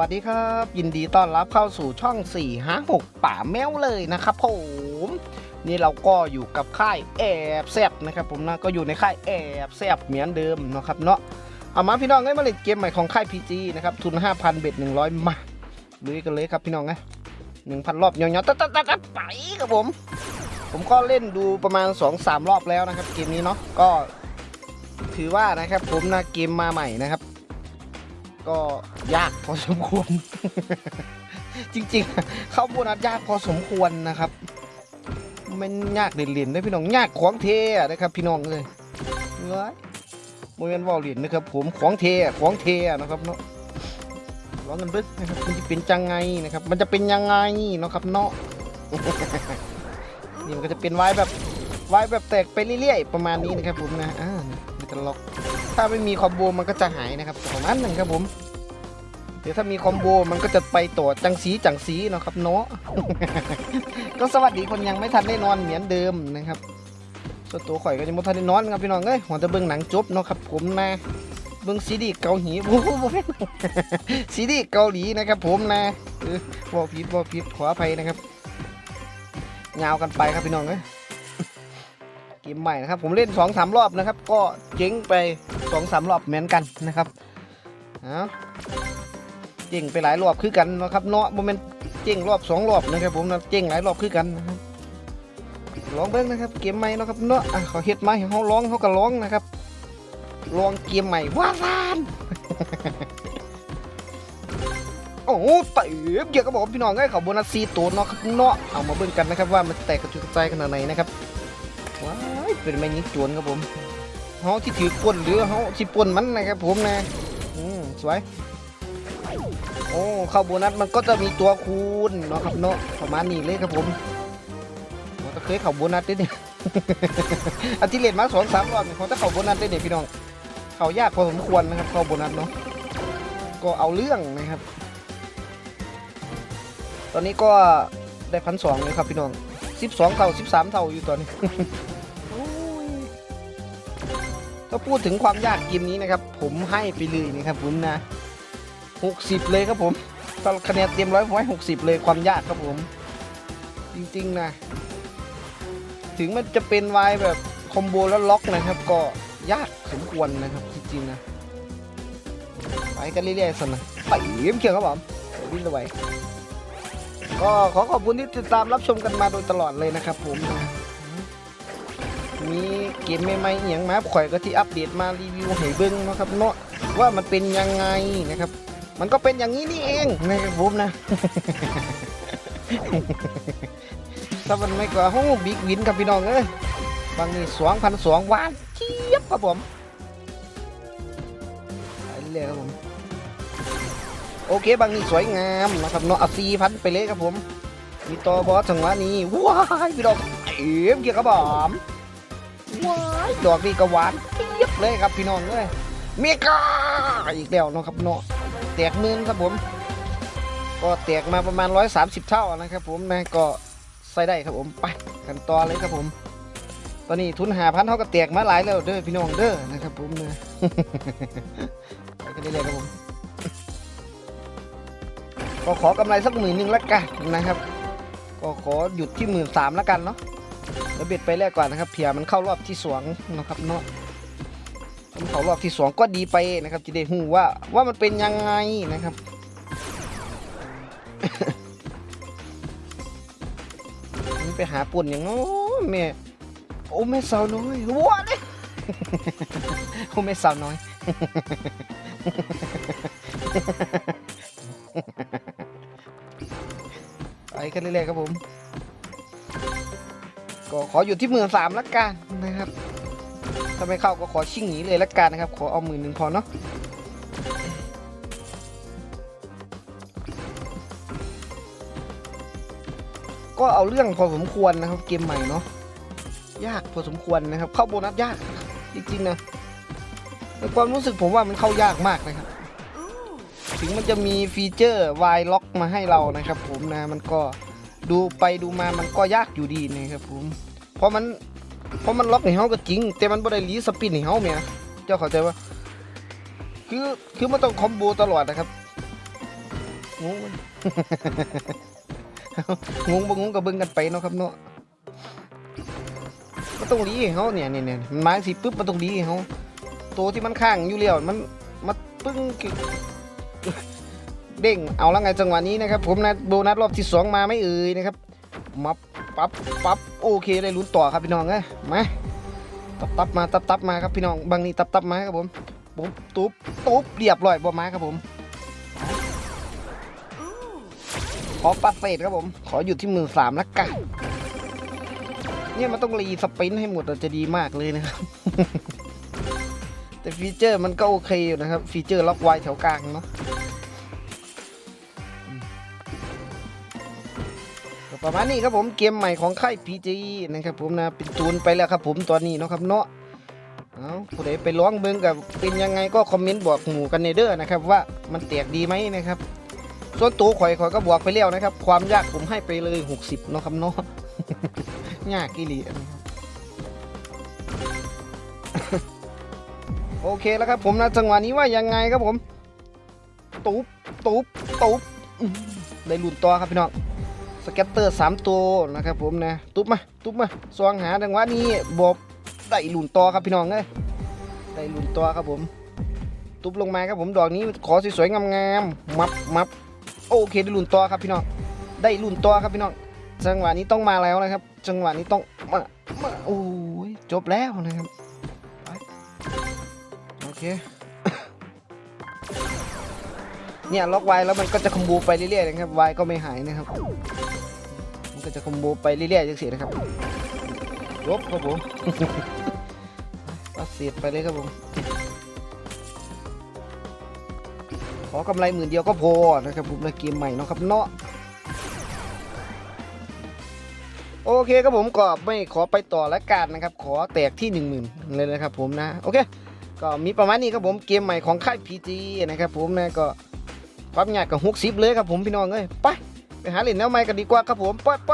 วัสดีครับ ยินดีต้อนรับเข้าสู่ช่อง 4 5 6 ป่าแมวเลยนะครับผม นี่เราก็อยู่กับค่ายแอบแซบนะครับผมนะก็อยู่ในค่ายแอบแซบเหมือนเดิมนะครับเนาะเอามาพี่น้องให้มาเล่นเกมใหม่ของค่าย PG นะครับทุน 5,000 เบ็ด 100 มาลุยกันเลยครับพี่น้องนะ1,000รอบเงียวๆตัดตัดตัดไปครับผม ผมก็เล่นดูประมาณ 2-3 รอบแล้วนะครับ เกมนี้เนาะก็ถือว่านะครับผมนะเกมมาใหม่นะครับ ก็ยากพอสมควร จริงๆ เข้าโบนัสยากพอสมควรนะครับมันยากเด่นๆได้พี่น้องยากของเทอนะครับพี่น้องเลยเฮ้ยโมเมนต์วอลเหรียญนะครับ ผมของเทของเทนะครับเนาะร้องกันบึ้นะครับมันจะเป็นจังไงนะครับ มันจะเป็นยังไงนะครับเนาะนี่มันก็จะเป็นไว้แบบไว้แบบแตกไปเรื่อยๆประมาณนี้นะครับผมนะอ่ามันจะล็อก ถ้าไม่มีคอมโบมันก็จะหายนะครับประมาณนั้นครับผมเดี๋ยวถ้ามีคอมโบมันก็จะไปต่อจังสีจังสีเนาะครับเนาะก็สวัสดีคนยังไม่ทันได้นอนเหมือนเดิมนะครับส่วนตัวข่อยก็ยังไม่ทันได้นอนครับพี่น้องเอ้ยหัวจะเบิ่งหนังจบเนาะครับผมนะเบิ่งซีดีเกาหลีโอ้โหซีดีเกาหลีนะครับ ผมนะเออบ่ผิดบ่ผิดขออภัยนะครับยาวกันไปครับพี่น้องเอ้ย มใหม่นะครับ ผมเล่น2อสรอบนะครับ ก็เจ๊งไป2อสรอบเหมือนกันนะครับเอาเจ๊งไปหลายรอบคือกันนะครับเนาะโมเมนต์เจ๊งรอบสองรอบนะครับ ผมนะเจ๊งหลายรอบคือกันนะครับลองเบิ้งนะครับเกมใหม่นะครับเนาะอะเขาเฮ็ดมาให้เขาร้องเขาก็ร้องนะครับลองเกมใหม่ว้าวานโอ้โหเต๋อเกี่ยวกับผมพี่น้องไอ้เขาโบนัสซีตัวเนาะครับเนาะเอามาเบิ่งกันนะครับว่ามันแตกกระจุยกระจายขนาดไหนนะครับ เป็นแม่ยิงจวนครับผมเฮาที่ถือก้นหรือเฮาที่ปนมันนะครับผมนะอืมสวยโอ้เข้าโบนัสมันก็จะมีตัวคูณเนาะครับเนาะประมาณนี้เลยครับผมมันก็เคยเข้าโบนัสด้เนี่ยอาทิตเล่นมาสองสามรอบเนี่ยเขาจะเข้าโบนัสได้เนี่ยพี่น้องเข้ายากพอสมควรนะครับเข้าโบนัสเนาะก็เอาเรื่องนะครับ ตอนนี้ก็ได้พันสองเลยครับพี่น้องสิบสองเท่าสิบสามเท่าอยู่ตอนนี้ ถ้าพูดถึงความยากเกมนี้นะครับ ผมให้ไปเลยนะครับผมนะหกสิบเลยครับผมตอนคะแนนเต็มร้อยผมให้หกสิบเลยความยากครับผม จริงๆนะ ถึงมันจะเป็นวายแบบคอมโบแล้วล็อกนะครับ ก็ยากสมควรนะครับจริงๆนะไปกันเรื่อยๆสนะไปเยี่ยมเชียงครับผมวิ่งเอาไว้ก็ขอขอบคุณที่ติดตามรับชมกันมาโดยตลอดเลยนะครับผมนะ กมใหม่ๆอย่างมาข่อยก็ที่อัปเดตมารีวิวให้เบิ้งนะครับเนาะว่ามันเป็นยังไงนะครับ มันก็เป็นอย่างนี้นี่เองนะครับผมนะถ้ามันไม่ก็โอ้บิ๊กวินครับพี่น้องเอ้ยบางนี่สองพันสองวานเจี๊ยบครับผมไปเรื่อยครับผม โอเคบางนี่สวยงามนะครับเนาะสี่พันไปเลยครับผม มีต่อบอสจังหวะนี้ว้ายพี่น้องเอ็มเกี่ยวกับผม ว้ายดอกนี่ก็หวานเจี๊ยบเลยครับพี่น้องเลยเมกาอีกแล้วเนาะครับเนาะแตกมื่นครับผม ก็แตกมาประมาณ 130 เท่านะครับผมนะก็ใส่ได้ครับผมไปกันต่อเลยครับผม ตอนนี้ทุนหาพันเท่าก็แตกมาหลายแล้วเด้อพี่น้องเด้อนะครับผมนะไปกันได้เลยครับผมก็ขอกำไรสักหมื่นหนึ่งละกันนะครับ ก็ขอหยุดที่หมื่นสามละกันเนาะ แล้วเบ็ดไปแรกก่อนนะครับเผื่อมันเข้ารอบที่สองนะครับเนาะมันเข้ารอบที่สองก็ดีไปนะครับจะได้หูว่าว่ามันเป็นยังไงนะครับไปหาปุ่นอย่างโน้แม่โอ้แม่สาวน้อยว้าเนี่ยโอ้แม่สาวน้อยไปกันเรื่อยๆครับผม ก็ขออยู่ที่หมื่นสามละกันนะครับถ้าไม่เข้าก็ขอชิ่งหนีเลยละกันนะครับ ขอเอาหมื่นหนึ่งพอเนาะก็เอาเรื่องพอสมควรนะครับเกมใหม่เนาะยากพอสมควรนะครับ เข้าโบนัสยากจริงๆนะในความรู้สึกผมว่ามันเข้ายากมากนะครับ ถึงมันจะมีฟีเจอร์วายล็อกมาให้เรานะครับ ผมนะมันก็ ดูไปดูมามันก็ยากอยู่ดีนะครับผมเพราะมันเพราะมันล็อกในเฮาก็จริง แต่มันบ่ได้รีสปินในเฮาแหม่เจ้าเข้าใจว่าคือคือมันต้องคอมโบตลอดนะครับงงงงบ่งงก็เบิ่งกันไปเนาะครับเนาะมันต้องนี้เขาเนี่ยเนี่ยเนี่ยมันมาสิปุ๊บมันต้องนี้เขาตัวที่มันข้างอยู่แล้วมันมาปึ้งกึ เด้งเอาแล้วไงจังหวะนี้นะครับผมนะโบนัสรอบที่สองมาไม่เอ่ยนะครับมาปั๊บปั๊บโอเคได้ลุ้นต่อครับพี่น้องเอ้ยมาตับตับมาตับตับมาครับพี่น้องบางนี้ตับตับมาครับผมปุ๊บตุ๊บตุ๊บเรียบร้อยบ่มาครับผมขอปัดเศษครับผม ขออยู่ที่หมื่นสามละกันเนี่ยมันต้องรีสปินให้หมดจะดีมากเลยนะครับ แต่ฟีเจอร์มันก็โอเคอยู่นะครับ ฟีเจอร์ล็อกไวแถวกลางเนาะ ประมาณนี้ครับผมเกมใหม่ของค่าย PG นะครับผมนะเป็นจูนไปแล้วครับผมตอนนี้เนาะครับเนาะเอาผู้ใดไปร้องเบิ่งกับเป็นยังไงก็คอมเมนต์บอกหมู่กันในเด้อนะครับว่ามันแตกดีไหมนะครับ ส่วนตัวข่อยข่อยก็บวกไปแล้วนะครับ ความยากผมให้ไปเลย 60เนาะครับเนาะยากกิลีนะครับโอเคแล้วครับผมนะจังหวะนี้ว่ายังไงครับผม ตุ๊บตุ๊บตุ๊บได้ลุ่นตัวครับพี่น้อง สเก็ตเตอร์สามตัวนะครับผมนะตุ๊บมาตุ๊บมาสวางหาจังหวะนี้บอบได้ลุ่นตัวครับพี่น้องเอ้ยได้ลุ่นตัวครับผม ตุ๊บลงมาครับผมดอกนี้ขอสวยๆงามๆมับมับโอเคได้หลุนตัวครับพี่น้องได้หลุนตัวครับพี่น้องจังหวะนี้ต้องมาแล้วนะครับ จังหวะนี้ต้องมามาโอ้ยจบแล้วนะครับโอเค เนี่ยล็อกไว้แล้วมันก็จะคอมโบไปเรื่อยๆนะครับไวก็ไม่หายนะครับ มันก็จะคอมโบไปเรื่อยๆจังสินะครับลบครับผมปัดเสียดไปเลยครับผม ขอกำไรหมื่นเดียวก็พอนะครับผมในเกมใหม่เนาะครับเนาะโอเคครับผมก็ไม่ขอไปต่อละกันนะครับ ขอแตกที่ 1 0,000เลยนะครับผมนะ โอเค ก็มีประมาณนี้ครับผมเกมใหม่ของค่าย PG นะครับผมนะก็ ความยากกับหกสิบเลยครับผมพี่น้องเอ้ยไปไปหาเหรียญแนวใหม่กันดีกว่าครับผมไปไป